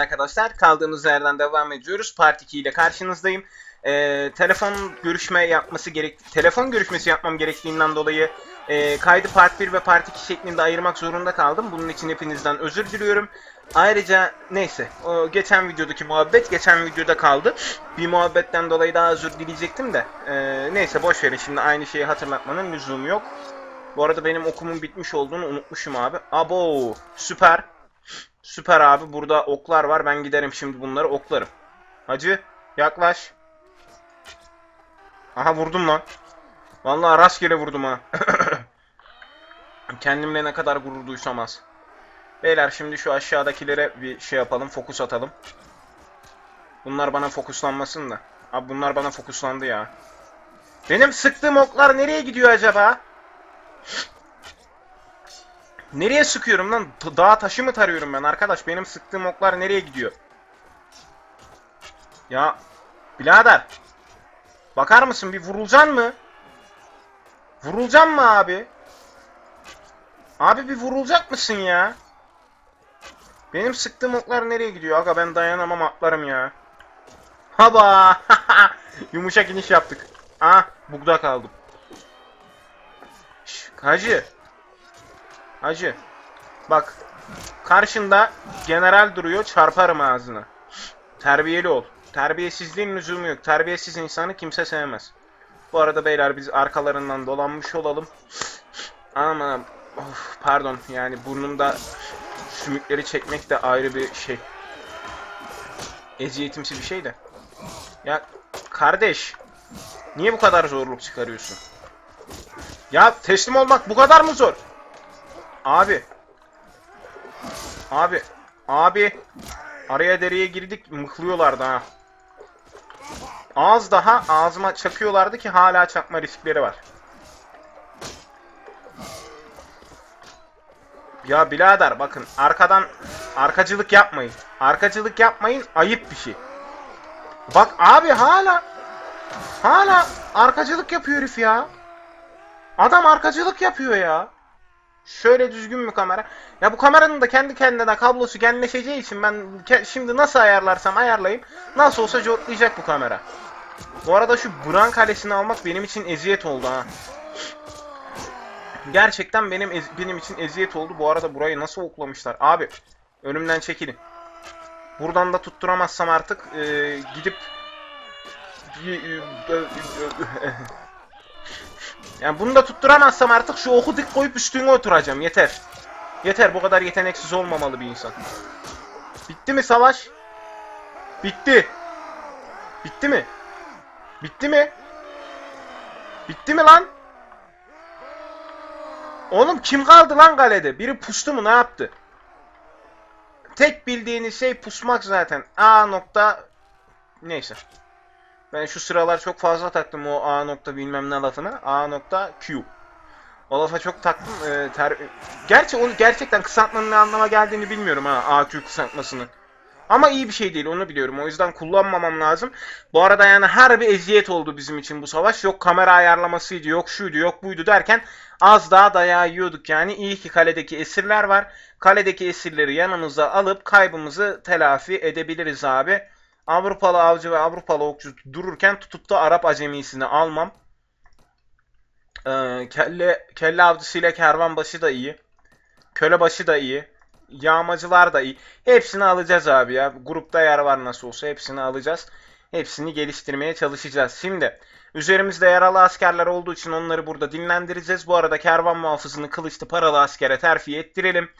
arkadaşlar. Kaldığımız yerden devam ediyoruz. Part 2 ile karşınızdayım. Ee, telefon görüşme yapması gerek telefon görüşmesi yapmam gerektiğinden dolayı e, kaydı part 1 ve part 2 şeklinde ayırmak zorunda kaldım. Bunun için hepinizden özür diliyorum. Ayrıca neyse o geçen videodaki muhabbet geçen videoda kaldı. Bir muhabbetten dolayı daha özür dileyecektim de. e, neyse boş verin şimdi aynı şeyi hatırlatmanın lüzumu yok. Bu arada benim okumun bitmiş olduğunu unutmuşum abi. Abo süper. Süper abi burada oklar var. Ben giderim şimdi bunları oklarım. Hacı yaklaş. Aha vurdum lan. Vallahi rastgele vurdum ha. Kendimle ne kadar gurur duysam az. Beyler şimdi şu aşağıdakilere bir şey yapalım. Fokus atalım. Bunlar bana fokuslanmasın da. Abi bunlar bana fokuslandı ya. Benim sıktığım oklar nereye gidiyor acaba? Nereye sıkıyorum lan? T- Dağa taşı mı tarıyorum ben arkadaş? Benim sıktığım oklar nereye gidiyor? Ya birader. Bakar mısın bir vurulacaksın mı? Vurulacaksın mı abi? Abi bir vurulacak mısın ya? Benim sıktığım oklar nereye gidiyor? Aga ben dayanamam atlarım ya. Haba! Yumuşak iniş yaptık. Ah, bugda kaldım. Şş, hacı. Hacı. Bak. Karşında general duruyor. Çarparım ağzına. Terbiyeli ol. Terbiyesizliğin lüzumu yok. Terbiyesiz insanı kimse sevmez. Bu arada beyler biz arkalarından dolanmış olalım. Ama of, pardon yani burnumda sümükleri çekmek de ayrı bir şey. Eziyetimsi bir şey de. Ya kardeş. Niye bu kadar zorluk çıkarıyorsun? Ya teslim olmak bu kadar mı zor? Abi. Abi. Abi. Araya dereye girdik mıhlıyorlardı ha. Az daha ağzıma çakıyorlardı ki hala çakma riskleri var. Ya birader bakın arkadan arkacılık yapmayın. Arkacılık yapmayın ayıp bir şey. Bak abi hala hala arkacılık yapıyor herif ya. Adam arkacılık yapıyor ya. Şöyle düzgün mü kamera? Ya bu kameranın da kendi kendine kablosu genleşeceği için ben şimdi nasıl ayarlarsam ayarlayayım nasıl olsa cortlayacak bu kamera. Bu arada şu Bran kalesini almak benim için eziyet oldu ha. Gerçekten benim benim için eziyet oldu. Bu arada burayı nasıl oklamışlar? Abi önümden çekilin. Buradan da tutturamazsam artık e, gidip yani bunu da tutturamazsam artık şu oku dik koyup üstüne oturacağım. Yeter. Yeter bu kadar yeteneksiz olmamalı bir insan. Bitti mi savaş? Bitti. Bitti mi? Bitti mi? Bitti mi lan? Oğlum kim kaldı lan kalede? Biri pustu mu ne yaptı? Tek bildiğiniz şey pusmak zaten. A nokta neyse. Ben şu sıralar çok fazla taktım o A nokta bilmem ne lafını. A nokta Q. O lafa çok taktım. Ee, ter... Gerçi onu gerçekten kısaltmanın ne anlama geldiğini bilmiyorum ha AQ kısaltmasını. Ama iyi bir şey değil onu biliyorum. O yüzden kullanmamam lazım. Bu arada yani her bir eziyet oldu bizim için bu savaş. Yok kamera ayarlamasıydı, yok şuydu, yok buydu derken az daha dayağı yiyorduk yani. İyi ki kaledeki esirler var. Kaledeki esirleri yanımıza alıp kaybımızı telafi edebiliriz abi. Avrupalı avcı ve Avrupalı okçu dururken tutup da Arap acemisini almam. Ee, kelle, kelle avcısıyla kervanbaşı da iyi. Kölebaşı da iyi. Yağmacılar da iyi. Hepsini alacağız abi ya. Grupta yer var nasıl olsa hepsini alacağız. Hepsini geliştirmeye çalışacağız. Şimdi üzerimizde yaralı askerler olduğu için onları burada dinlendireceğiz. Bu arada kervan muhafızını kılıçlı paralı askere terfi ettirelim.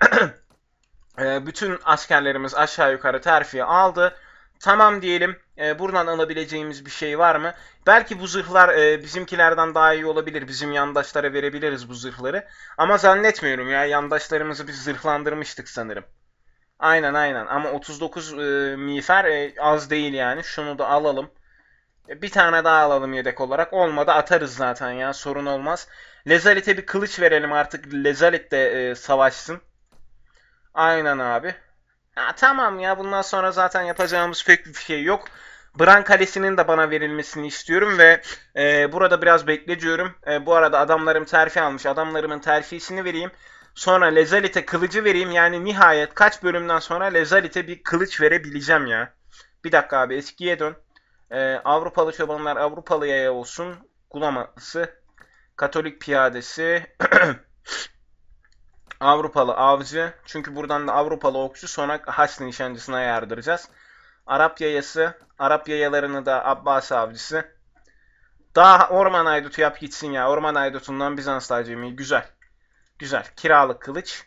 Ee, bütün askerlerimiz aşağı yukarı terfi aldı. Tamam diyelim. Ee, buradan alabileceğimiz bir şey var mı? Belki bu zırhlar e, bizimkilerden daha iyi olabilir. Bizim yandaşlara verebiliriz bu zırhları. Ama zannetmiyorum ya. Yandaşlarımızı biz zırhlandırmıştık sanırım. Aynen aynen. Ama 39 e, miğfer e, az değil yani. Şunu da alalım. E, bir tane daha alalım yedek olarak. Olmadı atarız zaten ya. Sorun olmaz. Lezalit'e bir kılıç verelim artık. Lezalit de e, savaşsın. Aynen abi. Ha, tamam ya bundan sonra zaten yapacağımız pek bir şey yok. Bran Kalesi'nin de bana verilmesini istiyorum ve e, burada biraz bekletiyorum. E, bu arada adamlarım terfi almış. Adamlarımın terfisini vereyim. Sonra Lezalite kılıcı vereyim. Yani nihayet kaç bölümden sonra Lezalite bir kılıç verebileceğim ya. Bir dakika abi eskiye dön. Ee, Avrupalı çobanlar Avrupalı yaya olsun. Gulamatlısı. Katolik piyadesi. Avrupalı avcı. Çünkü buradan da Avrupalı okçu sonra Haçlı nişancısına yardıracağız. Arap yayası. Arap yayalarını da Abbas avcısı. Daha orman aydutu yap gitsin ya. Orman aydutundan Bizans acemi. Güzel. Güzel. Kiralık kılıç.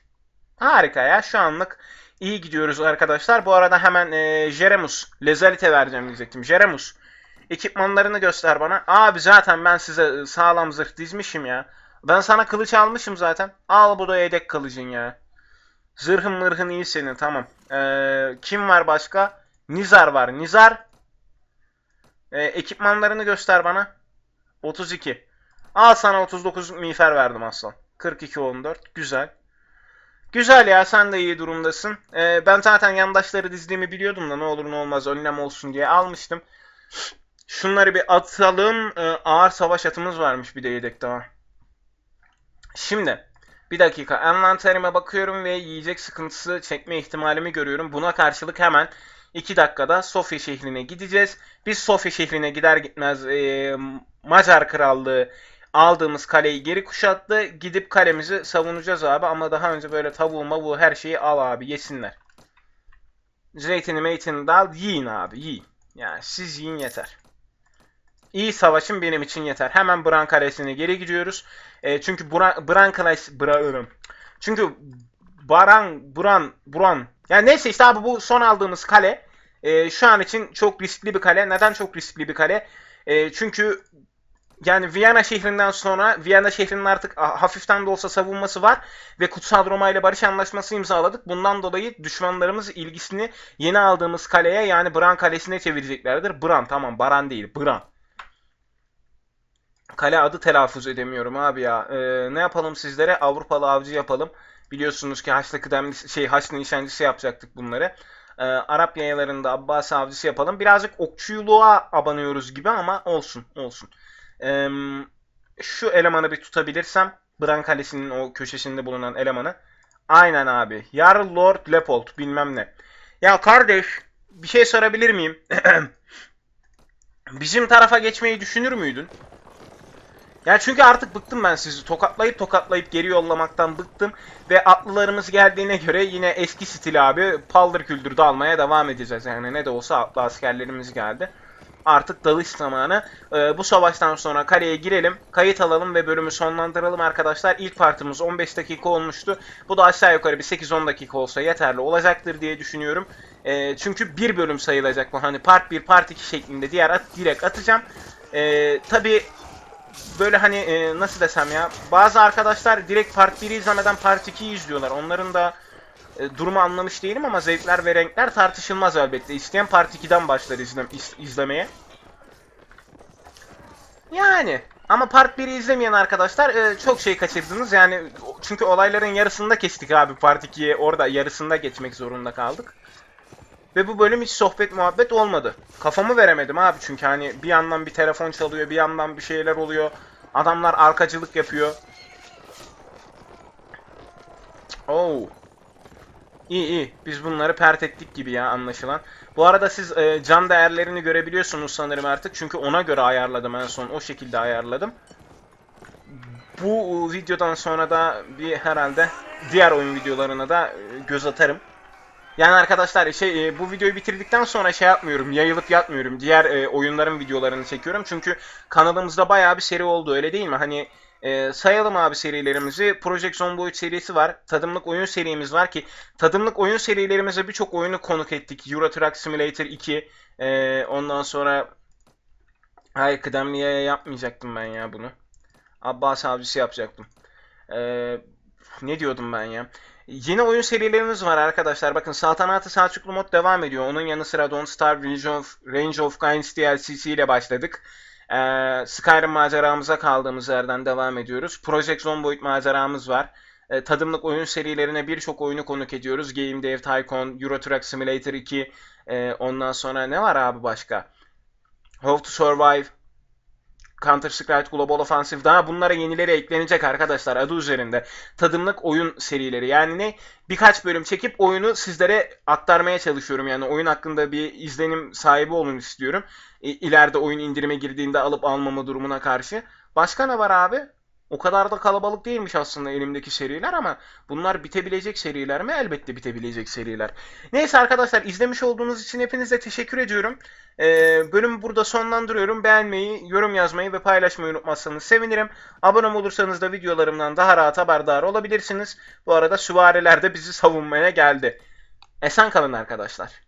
Harika ya. Şu anlık iyi gidiyoruz arkadaşlar. Bu arada hemen e, Jeremus. Lezalite vereceğim diyecektim. Jeremus. Ekipmanlarını göster bana. Abi zaten ben size sağlam zırh dizmişim ya. Ben sana kılıç almışım zaten. Al bu da yedek kılıcın ya. Zırhın mırhın iyi senin tamam. Ee, kim var başka? Nizar var. Nizar. Ee, ekipmanlarını göster bana. 32. Al sana 39 miğfer verdim aslan. 42 14. Güzel. Güzel ya sen de iyi durumdasın. Ee, ben zaten yandaşları dizdiğimi biliyordum da ne olur ne olmaz önlem olsun diye almıştım. Şunları bir atalım. Ee, ağır savaş atımız varmış bir de yedekte var. Şimdi bir dakika envanterime bakıyorum ve yiyecek sıkıntısı çekme ihtimalimi görüyorum. Buna karşılık hemen 2 dakikada Sofya şehrine gideceğiz. Biz Sofya şehrine gider gitmez e, Macar krallığı aldığımız kaleyi geri kuşattı. Gidip kalemizi savunacağız abi ama daha önce böyle tavuğu mavuğu her şeyi al abi yesinler. Zeytini meytini de al yiyin abi yiyin. Yani siz yiyin yeter. İyi savaşın benim için yeter. Hemen Bran Kalesi'ne geri gidiyoruz. E, çünkü Bran, Bran Kalesi... Bran, çünkü Baran, Buran, Buran... Yani neyse işte abi bu son aldığımız kale e, şu an için çok riskli bir kale. Neden çok riskli bir kale? E, çünkü yani Viyana şehrinden sonra Viyana şehrinin artık hafiften de olsa savunması var ve Kutsal Roma ile barış anlaşması imzaladık. Bundan dolayı düşmanlarımız ilgisini yeni aldığımız kaleye yani Bran Kalesi'ne çevireceklerdir. Bran tamam Baran değil Bran. Kale adı telaffuz edemiyorum abi ya. Ee, ne yapalım sizlere? Avrupalı avcı yapalım. Biliyorsunuz ki Haçlı kıdemli şey Haçlı nişancısı yapacaktık bunları. Ee, Arap yayalarında Abbas avcısı yapalım. Birazcık okçuluğa abanıyoruz gibi ama olsun olsun. Ee, şu elemanı bir tutabilirsem Bran Kalesi'nin o köşesinde bulunan elemanı. Aynen abi. Yarl Lord Leopold bilmem ne. Ya kardeş bir şey sorabilir miyim? Bizim tarafa geçmeyi düşünür müydün? Yani çünkü artık bıktım ben sizi. Tokatlayıp tokatlayıp geri yollamaktan bıktım. Ve atlılarımız geldiğine göre yine eski stil abi paldır küldür dalmaya devam edeceğiz. Yani ne de olsa atlı askerlerimiz geldi. Artık dalış zamanı. Ee, bu savaştan sonra kaleye girelim. Kayıt alalım ve bölümü sonlandıralım arkadaşlar. İlk partimiz 15 dakika olmuştu. Bu da aşağı yukarı bir 8-10 dakika olsa yeterli olacaktır diye düşünüyorum. Ee, çünkü bir bölüm sayılacak bu. Hani part 1, part 2 şeklinde diğer at, direkt atacağım. Ee, tabii böyle hani e, nasıl desem ya bazı arkadaşlar direkt part 1'i izlemeden part 2'yi izliyorlar. Onların da e, durumu anlamış değilim ama zevkler ve renkler tartışılmaz elbette. İsteyen part 2'den başlar izle, iz, izlemeye. Yani ama part 1'i izlemeyen arkadaşlar e, çok şey kaçırdınız. Yani çünkü olayların yarısında kestik abi part 2'ye orada yarısında geçmek zorunda kaldık. Ve bu bölüm hiç sohbet muhabbet olmadı. Kafamı veremedim abi çünkü hani bir yandan bir telefon çalıyor, bir yandan bir şeyler oluyor. Adamlar arkacılık yapıyor. Oo. İyi iyi. Biz bunları pert ettik gibi ya anlaşılan. Bu arada siz e, can değerlerini görebiliyorsunuz sanırım artık. Çünkü ona göre ayarladım en son. O şekilde ayarladım. Bu videodan sonra da bir herhalde diğer oyun videolarına da e, göz atarım. Yani arkadaşlar şey e, bu videoyu bitirdikten sonra şey yapmıyorum, yayılıp yatmıyorum. Diğer e, oyunların videolarını çekiyorum. Çünkü kanalımızda bayağı bir seri oldu öyle değil mi? Hani e, sayalım abi serilerimizi. Project Zomboid serisi var. Tadımlık oyun serimiz var ki tadımlık oyun serilerimize birçok oyunu konuk ettik. Euro Truck Simulator 2. E, ondan sonra Hayır kıdemliye yapmayacaktım ben ya bunu. Abbas avcısı yapacaktım. E, ne diyordum ben ya? Yeni oyun serilerimiz var arkadaşlar. Bakın Saltanatı Selçuklu mod devam ediyor. Onun yanı sıra Don't Starve Range of, Range of Kings DLC'si ile başladık. Ee, Skyrim maceramıza kaldığımız yerden devam ediyoruz. Project Zomboid maceramız var. Ee, tadımlık oyun serilerine birçok oyunu konuk ediyoruz. Game Dev Tycoon, Euro Truck Simulator 2. E, ondan sonra ne var abi başka? How to Survive. Counter Strike Global Offensive daha bunlara yenileri eklenecek arkadaşlar adı üzerinde. Tadımlık oyun serileri. Yani ne? Birkaç bölüm çekip oyunu sizlere aktarmaya çalışıyorum. Yani oyun hakkında bir izlenim sahibi olun istiyorum. İleride oyun indirime girdiğinde alıp almama durumuna karşı. Başka ne var abi? O kadar da kalabalık değilmiş aslında elimdeki seriler ama bunlar bitebilecek seriler mi? Elbette bitebilecek seriler. Neyse arkadaşlar izlemiş olduğunuz için hepinize teşekkür ediyorum. Ee, bölümü burada sonlandırıyorum. Beğenmeyi, yorum yazmayı ve paylaşmayı unutmazsanız sevinirim. Abone olursanız da videolarımdan daha rahat haberdar olabilirsiniz. Bu arada süvariler de bizi savunmaya geldi. Esen kalın arkadaşlar.